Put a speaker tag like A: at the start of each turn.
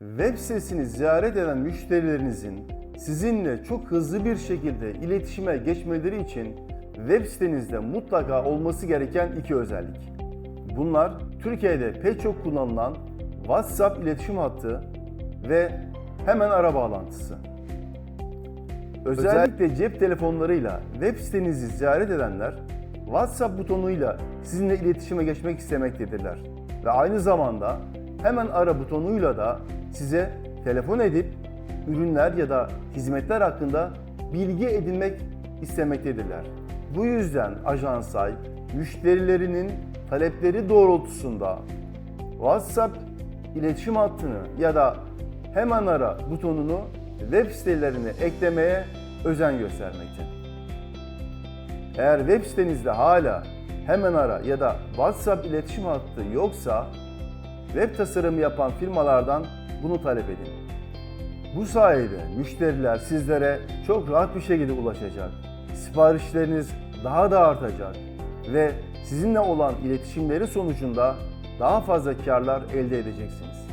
A: Web sitesini ziyaret eden müşterilerinizin sizinle çok hızlı bir şekilde iletişime geçmeleri için web sitenizde mutlaka olması gereken iki özellik. Bunlar Türkiye'de pek çok kullanılan WhatsApp iletişim hattı ve hemen ara bağlantısı. Özellikle cep telefonlarıyla web sitenizi ziyaret edenler WhatsApp butonuyla sizinle iletişime geçmek istemektedirler. Ve aynı zamanda hemen ara butonuyla da size telefon edip ürünler ya da hizmetler hakkında bilgi edinmek istemektedirler. Bu yüzden Ajansay müşterilerinin talepleri doğrultusunda WhatsApp iletişim hattını ya da hemen ara butonunu web sitelerine eklemeye özen göstermekte. Eğer web sitenizde hala hemen ara ya da WhatsApp iletişim hattı yoksa web tasarımı yapan firmalardan bunu talep edin. Bu sayede müşteriler sizlere çok rahat bir şekilde ulaşacak. Siparişleriniz daha da artacak ve sizinle olan iletişimleri sonucunda daha fazla karlar elde edeceksiniz.